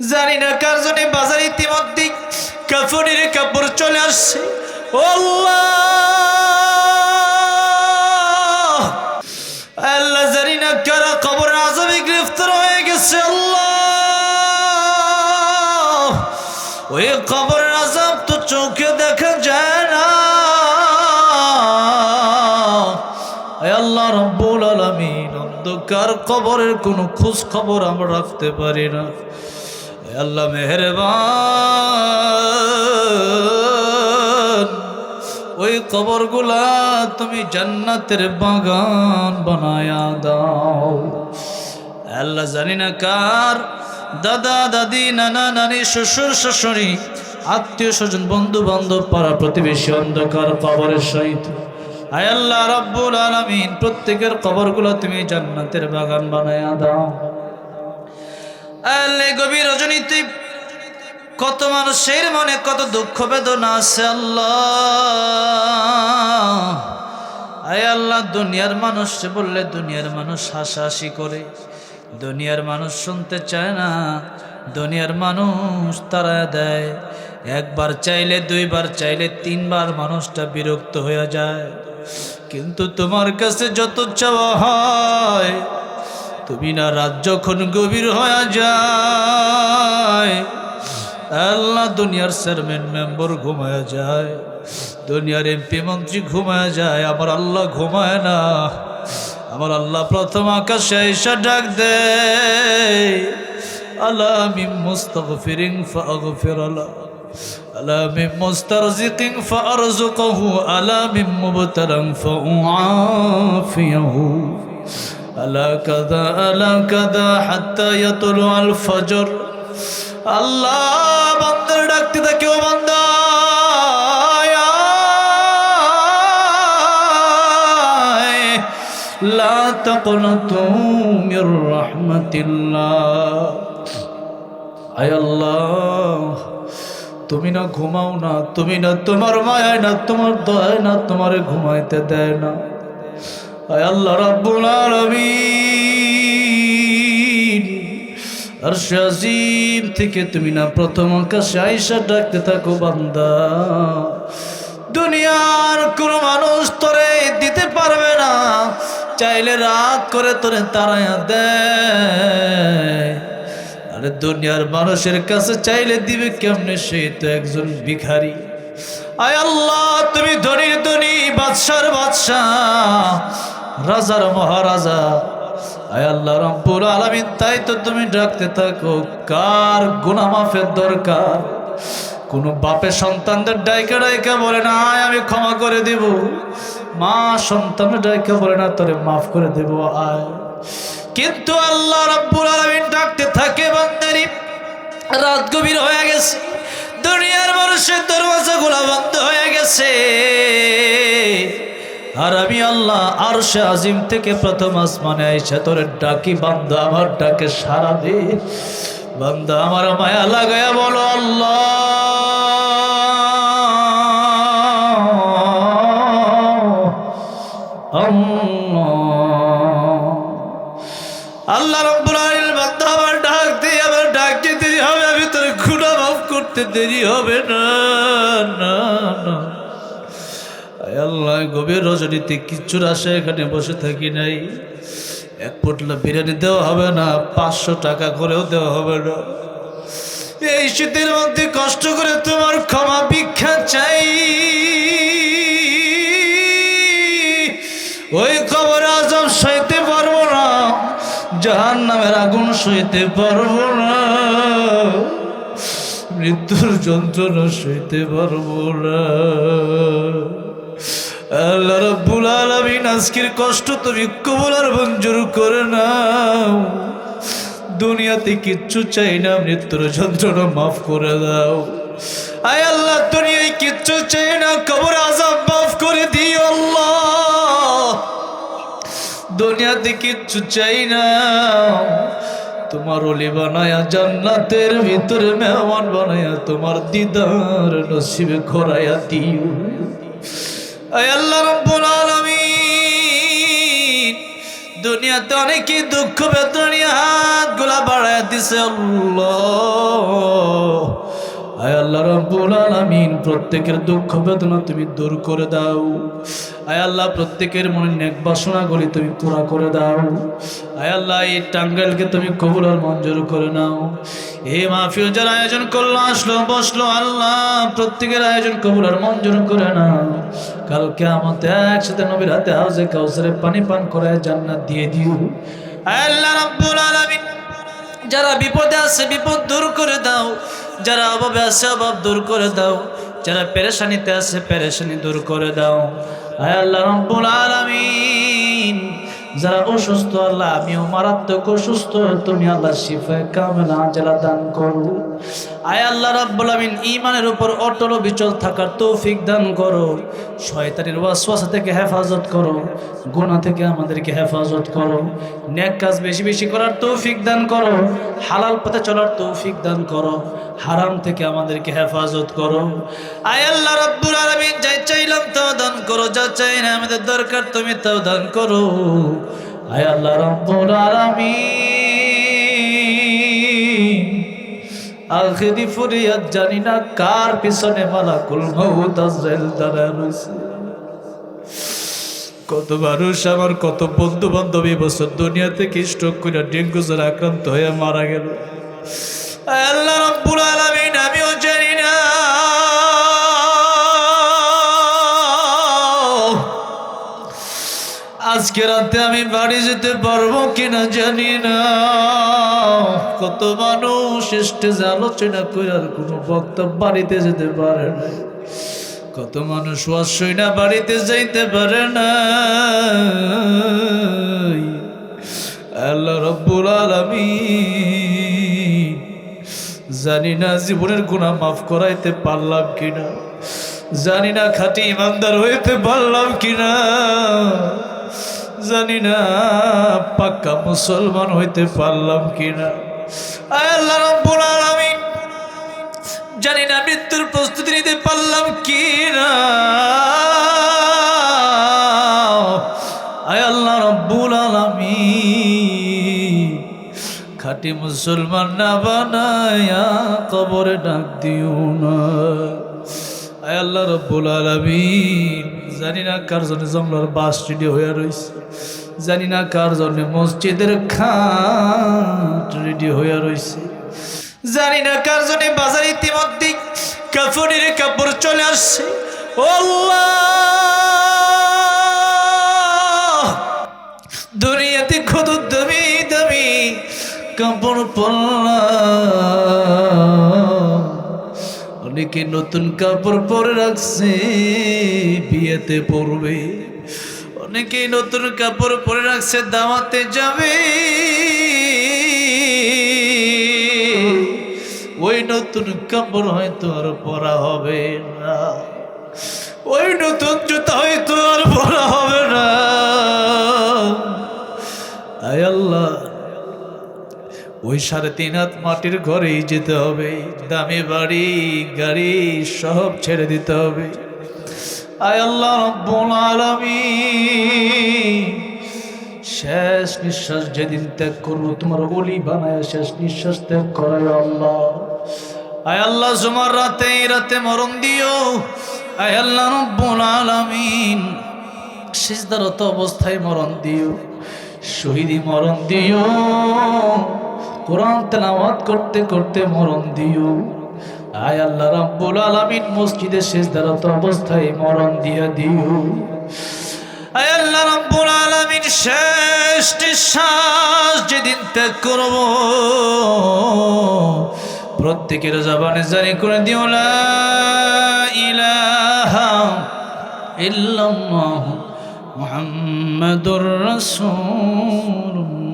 জানি না কার জন্য বাজার ইতিমধ্যে কাপড়ের কাপড় চলে আসছে। আল্লাহ! জানি না কারা কবর আজমে গ্রেফতার হয়ে গেছে, আল্লাহ! ওই কবর আজম তো চোখে দেখা যায় না। আল্লাহ রব্বুল আলামিন, অন্ধকার কবরের কোনো খোঁজ খবর আমরা রাখতে পারি না। আল্লাহ মেহরবান। ওই কবরগুলা তুমি জান্নাতের বাগান বানায়া দাও। আল্লাহ জানি না কার। দাদা, দাদি, নানা, নানি, শ্বশুর, শাশুড়ি, আত্মীয় স্বজন বন্ধু বান্ধব পাড়া প্রতিবেশী, অন্ধকার কবরের সহিত। আয় আল্লাহ রব্বুল আলামিন, প্রত্যেকের কবরগুলো তুমি জান্নাতের বাগান বানায়া দাও। আল্লাহ গভীর রজনীতে কত মানুষের মনে কত দুঃখ বেদনা আছে আল্লাহ। আল্লাহ, দুনিয়ার মানুষ বললে দুনিয়ার মানুষ হাসাহাসি করে, দুনিয়ার মানুষ শুনতে চায় না, দুনিয়ার মানুষ তারা দেয়। একবার চাইলে, দুইবার চাইলে, তিনবার মানুষটা বিরক্ত হয়ে যায়। কিন্তু তোমার কাছে যত চাওয়া হয় তুমি না রাত যখন গভীর হয়ে যায়, আল্লাহ দুনিয়ার চেয়ারম্যান, মেম্বার ঘুমায় যায়, দুনিয়ার এমপি মন্ত্রী ঘুমায় যায়, আমার আল্লাহ ঘুমায় না। আমার আল্লাহ প্রথম আকাশে এসে ডাক দে আল্লাহ মিম মুস্তাগফিরিন ফাগফির আলা আলা মিম মুস্তারজিকিন ফারজুকহু আলা মিম মুবতালান ফাউআফিয়াহু। আলা কাদা কাদা ফজর। আল্লাহ, বান্দার ডাকতে থাকে ও বান্দা আল্লাহ, তুমি না ঘুমাও না, তুমি না তোমার মায়ায় না, তোমার দয়ায় না, তোমারে ঘুমাইতে দেয় না। আল্লাহ রাব্বুল আলামিন। আরশ আজিম থেকে তুমি না প্রথম আকাশে আইসা ডাকতে থাকো, বান্দা। দুনিয়ার কোন মানুষ তোরে দিতে পারবে না, চাইলে রাত করে তোরে তারায়া দেয়। আরে দুনিয়ার মানুষের কাছে চাইলে দিবে কেমনে, সে তো একজন ভিখারি। আয় আল্লাহ, তুমি ধনীর ধনী, বাদশার বাদশাহ। রাজার মহারাজা। আয় আল্লাহ রব্বুল আলামিন, তাই তো তুমি ডাকতে থাকো। কার গুনাহ মাফের দরকার? কোন বাপের সন্তানদের ডাইকা ডাইকা বলে না, আয়, আমি ক্ষমা করে দেব। মা সন্তানের ডাইকা বলে না, তোরে মাফ করে দেব, আয়। কিন্তু আল্লাহ রাব্বুল আলামিন ডাকতে থাকে, বান্দারি, রাত গভীর হয়ে গেছে। দুনিয়ার মানুষের দরওয়াজাগুলো বন্ধ হয়ে গেছে। আর আমি আল্লাহ আর সে আজিম থেকে প্রথম আসমানে আইসা তোর ডাকি, বান্দা আমার ডাকে সারা দে। বান্দা আমার মায়া লাগায়া বলো, আল্লাহ। আমার হবে করতে দেরি হবে না। আল্লাহ গভীর রজনীতে কিচ্ছুর আশা এখানে বসে থাকি নাই। এক পোটলা বিরিয়ানি দেওয়া হবে না, পাঁচশো টাকা করেও দেওয়া হবে না। এই শীতের মধ্যে কষ্ট করে তোমার ক্ষমা ভিক্ষা চাই। ওই খবর আজম সইতে পারব না জাহান নামের আগুন সইতে পারব না। মৃত্যুর যন্ত্রণা সইতে পারব না। আল্লাহ রাব্বুল আলামিন আজকের কষ্ট তুমি কবুল আর মঞ্জুর করে নাও। দুনিয়াতে কিচ্ছু চাই না, মৃত্যুর যন্ত্রণা মাফ করে দাও। আয় আল্লাহ, দুনিয়ায় কিচ্ছু চাই না, কবর আজাব মাফ করে দিও আল্লাহ। দুনিয়াতে কিচ্ছু চাই না। তোমার অলি বানায়া জান্নাতের ভিতরে মেহমান বানায়া তোমার দিদার নসিবে ঘোরাইয়া দিও। আল্লাহ রব্বুল আলামিন। দুনিয়াতে অনেকে দুঃখ বেতনী হাত গোলা বাড়ায় দিছে আল্লাহ। রব্বুল আলামিন, প্রত্যেকের দুঃখ বেদনা তুমি দূর করে দাও। আয় আল্লাহ, প্রত্যেকের মনে নেক বাসনাগুলি তুমি পুরা করে দাও। আয় আল্লাহ, এই টাঙ্গাইলকে তুমি কবুল আর মঞ্জুর করে নাও। এই মাহফিল যারা আয়োজন করল, আসলো, বসল, আল্লাহ প্রত্যেকের আয়োজন কবুল আর মঞ্জুর করে নাও। কালকে আমাদের একসাথে নবীর হাতে হাউজে কাউসারে পানি পান করে জান্নাত দিয়ে দিও। আয় আল্লাহ রাব্বুল আলামিন, যারা বিপদে আছে, বিপদ দূর করে দাও। যারা অভাবে আছে, অভাব দূর করে দাও। যারা পেরেশানিতে আছে, পেরেশানি দূর করে দাও। আয় আল্লাহ রব্বুল আলামিন। যারা অসুস্থ, আল্লাহ, আমিও মারাত্মক অসুস্থ। তুমি আল্লাহ শিফা কামেলা জেলা দান করো। আয় আল্লাহ রাব্বুল আমিন ইমানের উপর অটল বিচল থাকার তৌফিক দান করো। শয়তানের ওয়াসওয়াসা থেকে হেফাজত করো। গুনাহ থেকে আমাদেরকে হেফাজত করো। নেক কাজ বেশি বেশি করার তৌফিক দান করো। হালাল পথে চলার তৌফিক দান করো। হারাম থেকে আমাদেরকে হেফাজত করো। আয় আল্লাহ রাব্বুল আলামিন, যাই চাইলাম তাও দান করো। যা চাই না আমাদের দরকার, তুমি তাও দান করো। আয় আল্লাহ রাব্বুল আলামিন। আখেরি ফরিয়াদ জানি না কার পিছনে মালাকুল মউত আজরাইল দাঁড়ায় রয়েছে কত মানুষ আমার, কত বন্ধু বান্ধব এই বছর দুনিয়া থেকে স্ট্রোক করে ডেঙ্গু জ্বর আক্রান্ত হয়ে মারা গেল। আল্লাহ রব্বুল আলামিন। আজকে রাতে আমি বাড়ি যেতে পারব কিনা জানি না। কত মানুষ স্টেজে আলোচনা করে আর কোনো বক্তব্য বাড়িতে যেতে পারে না। কত মানুষ অশ্বই না বাড়িতে যাইতে পারে না। আল্লাহ রব্বুল আলামিন, জানি না জীবনের গুণা মাফ করাইতে পারলাম কিনা। জানি না খাঁটি ইমানদার হইতে পারলাম কিনা। জানি না, পাক্কা মুসলমান হইতে পারলাম কিনা। আল্লাহ রব্বুল আলামিন, জানি না মৃত্যুর প্রস্তুতি নিতে পারলাম কি না আয় আল্লাহ রব্বুল আলামিন, খাঁটি মুসলমান না বানায়া কবরে ডাক দিও না। আয় আল্লাহ রব্বুল আলামিন জানি না কার জন্য জঙ্গলার বাস রেডি হয়ে রয়েছে জানি না কার জন্য মসজিদের খাট রেডি হয়ে রয়েছে জানি না কার জন্য বাজার ইতিমধ্যে কাপড়ের কাপড় চলে আসছে। ও অনেকে নতুন কাপড় পরে রাখছে, বিয়েতে পরবে। অনেকে নতুন কাপড় পরে রাখছে, দাওয়াতে যাবে। ওই নতুন কাপড় হয়তো আর পরা হবে না। ওই নতুন জুতা হয়তো আর পরা হবে না। আয় আল্লাহ ওই সাড়ে তিন হাত মাটির ঘরেই যেতে হবে। দামি বাড়ি, গাড়ি সব ছেড়ে দিতে হবে। আয় আল্লাহ রব্বুল আলামিন। শেষ নিঃশ্বাস যেদিন ত্যাগ করব, তোমার বলি বানায় শেষ নিঃশ্বাস ত্যাগ করায় আল্লাহ। আয় আল্লাহ, জুমার রাতে রাতে মরণ দিও। আয় আল্লাহ রব্বুল আলামিন। সিজদারত অবস্থায় মরণ দিও, শহীদি মরণ দিও। কোরআন তেলাওয়াত করতে করতে মরণ দিও। আয় আল্লাহ রাব্বুল আলামিন, মসজিদে সিজদারত অবস্থায় মরণ দিয়া দিও। আয় আল্লাহ রাব্বুল আলামিন শেষ নিঃশ্বাস যেদিন ত্যাগ করব, প্রত্যেকের জবানে জারি করে দিও, লা ইলাহা ইল্লাল্লাহ মুহাম্মাদুর রাসূলুল্লাহ।